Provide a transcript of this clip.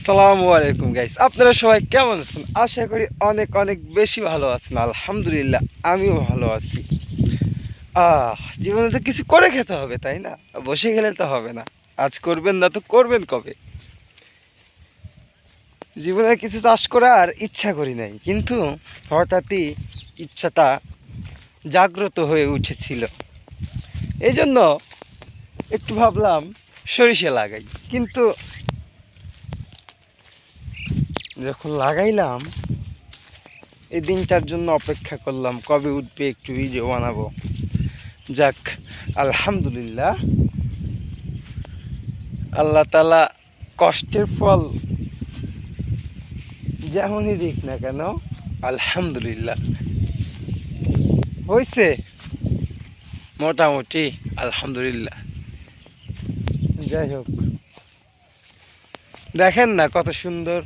আসসালামু আলাইকুম গাইস আপনারা সবাই কেমন আছেন? আশা করি অনেক অনেক বেশি ভালো আছেন। আলহামদুলিল্লাহ, আমিও ভালো আছি। আহ, জীবনে তো কিছু করে খেতে হবে, তাই না? বসে গেলে তো হবে না। আজ করবেন না তো করবেন কবে? জীবনে কিছু চাষ করার ইচ্ছা করি নাই, কিন্তু হঠাৎই ইচ্ছাটা জাগ্রত হয়ে উঠেছিল। এই জন্য একটু ভাবলাম সরিষা লাগাই, কিন্তু যখন লাগাইলাম, এই দিনটার জন্য অপেক্ষা করলাম কবে উঠবে একটু ভিডিও বানাবো। যাক, আলহামদুলিল্লাহ। আল্লাহ তালা কষ্টের ফল যেমনই দিক না কেন, আলহামদুলিল্লাহ। হয়েছে মোটামুটি, আলহামদুলিল্লাহ। যাই হোক। দেখেন না কত সুন্দর